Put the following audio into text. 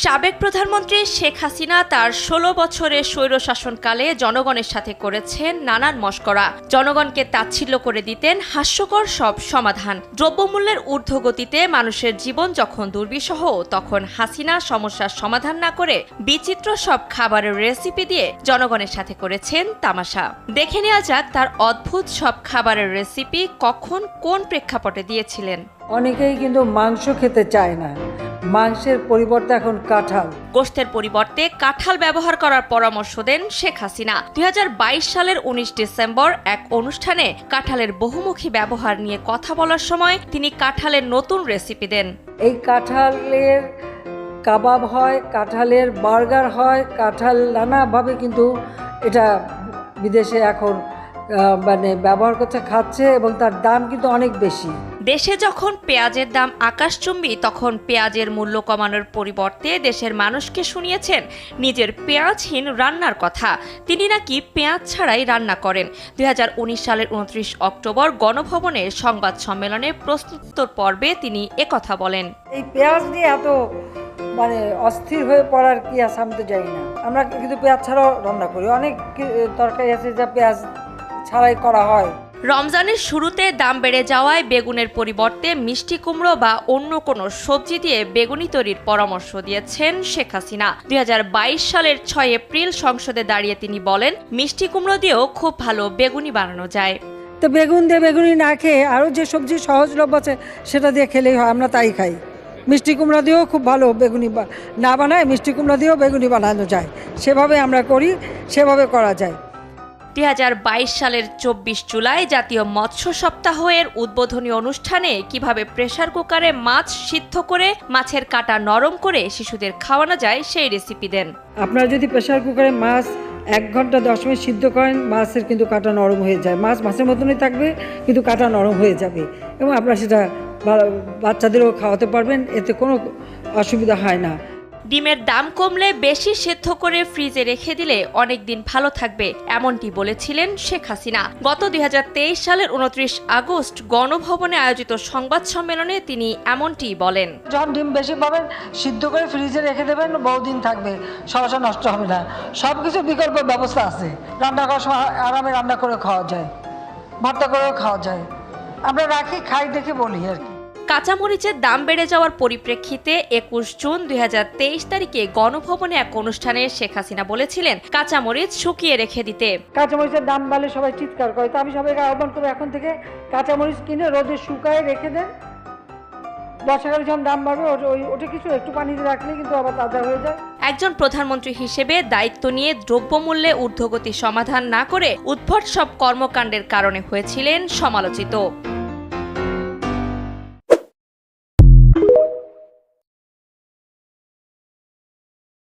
সাবেক প্রধানমন্ত্রী শেখ হাসিনা তার ষোলো বছরের স্বৈরশাসনকালে জনগণের সাথে করেছেন নানান মস্করা। জনগণকে তাচ্ছিল্য করে দিতেন হাস্যকর সব সমাধান। দ্রব্যমূল্যের ঊর্ধ্বগতিতে মানুষের জীবন যখন দুর্বিষহ, তখন হাসিনা সমস্যার সমাধান না করে বিচিত্র সব খাবারের রেসিপি দিয়ে জনগণের সাথে করেছেন তামাশা। দেখে নেওয়া যাক তার অদ্ভুত সব খাবারের রেসিপি কখন কোন প্রেক্ষাপটে দিয়েছিলেন। অনেকেই কিন্তু মাংস খেতে চায় না। মাংসের পরিবর্তে এখন কাঁঠাল। গোষ্ঠের পরিবর্তে কাঁঠাল ব্যবহার করার পরামর্শ দেন শেখ হাসিনা। দুই হাজার বাইশ সালের উনিশ ডিসেম্বর এক অনুষ্ঠানে কাঁঠালের বহুমুখী ব্যবহার নিয়ে কথা বলার সময় তিনি কাঁঠালের নতুন রেসিপি দেন। এই কাঁঠালের কাবাব হয় কাঁঠালের বার্গার হয় কাঁঠাল নানাভাবে কিন্তু এটা বিদেশে এখন মানে ব্যবহার করছে খাচ্ছে এবং তার দাম কিন্তু অনেক বেশি। দেশে যখন পেঁয়াজের দাম আকাশচুম্বী তখন পেঁয়াজের মূল্য কমানোর পরিবর্তে দেশের মানুষকে শুনিয়েছেন নিজের পেঁয়াজহীন রান্নার কথা। তিনি নাকি পেঁয়াজ ছাড়াই রান্না করেন। দু হাজার উনিশ সালের উনত্রিশ অক্টোবর গণভবনের সংবাদ সম্মেলনে প্রশ্নোত্তর পর্বে তিনি একথা বলেন। এই পেঁয়াজ নিয়ে এত মানে অস্থির হয়ে পড়ার কি আছে আমি তো জানি না। আমরা কিন্তু পেঁয়াজ ছাড়াও রান্না করি। অনেক তরকারি আছে যা পেঁয়াজ ছাড়াই করা হয়। রমজানের শুরুতে দাম বেড়ে যাওয়ায় বেগুনের পরিবর্তে মিষ্টি কুমড়ো বা অন্য কোনো সবজি দিয়ে বেগুনি তৈরির পরামর্শ দিয়েছেন শেখ হাসিনা। দু হাজার বাইশ সালের ছয় এপ্রিল সংসদে দাঁড়িয়ে তিনি বলেন মিষ্টি কুমড়ো দিয়েও খুব ভালো বেগুনি বানানো যায়। তো বেগুন দিয়ে বেগুনি না খেয়ে আরও যে সবজি সহজলভ্য আছে সেটা দিয়ে খেলেই হয় আমরা তাই খাই। মিষ্টি কুমড়া দিয়েও খুব ভালো বেগুনি না বানায় মিষ্টি কুমড়া দিয়েও বেগুনি বানানো যায়। সেভাবে আমরা করি সেভাবে করা যায়। দুই হাজার বাইশ সালের চব্বিশ জুলাই জাতীয় মৎস্য সপ্তাহের উদ্বোধনী অনুষ্ঠানে কীভাবে প্রেসার কুকারে মাছ সিদ্ধ করে, মাছের কাটা নরম করে শিশুদের খাওয়ানো যায় সেই রেসিপি দেন। আপনারা যদি প্রেশার কুকারে মাছ এক ঘণ্টা, দশ মিনিট সিদ্ধ করেন, মাছের কিন্তু কাটা নরম হয়ে যায়। মাছ মাছের মতনই থাকবে, কিন্তু কাটা নরম হয়ে যাবে। এবং আপনারা সেটা বাচ্চাদেরও খাওয়াতে পারবেন, এতে কোনো অসুবিধা হয় না। ডিমের দাম কমলে বেশি সেদ্ধ করে ফ্রিজে রেখে দিলে অনেক দিন ভালো থাকবে, এমনটি বলেছিলেন শেখ হাসিনা। গত দু হাজার তেইশ সালের উনত্রিশ আগস্ট গণভবনে আয়োজিত সংবাদ সম্মেলনে তিনি এমনটি বলেন। যখন ডিম বেশি পাবেন, সিদ্ধ করে ফ্রিজে রেখে দেবেন, বহুদিন থাকবে সহসা নষ্ট হবে না। সব কিছু বিকল্প ব্যবস্থা আছে। রান্না করার সময় আরামে রান্না করে খাওয়া যায়, ভর্তা করেও খাওয়া যায়। আমরা রাখি, খাই, দেখে বলি আর কি। কাঁচামরিচের দাম বেড়ে যাওয়ার পরিপ্রেক্ষিতে একুশ জুন দুই হাজার তেইশ তারিখে গণভবনে এক অনুষ্ঠানে শেখ হাসিনা বলেছিলেন কাঁচামরিচ শুকিয়ে রেখে দিতে। কাঁচামরিচের দাম বাড়লে সবাই চিৎকার করে। তো আমি সবাইকে আহ্বান করব এখন থেকে কাঁচামরিচ কিনে রোদে শুকায় রেখে দেন। বর্ষাকালে যখন দাম বাড়বে ওটা- ওই ওটা কিছু একটু পানিতে রাখলে কিন্তু আবার তাজা হয়ে যায়। একজন প্রধানমন্ত্রী হিসেবে দায়িত্ব নিয়ে দ্রব্যমূল্যে ঊর্ধ্বগতি সমাধান না করে উদ্ভট সব কর্মকাণ্ডের কারণে হয়েছিলেন সমালোচিত।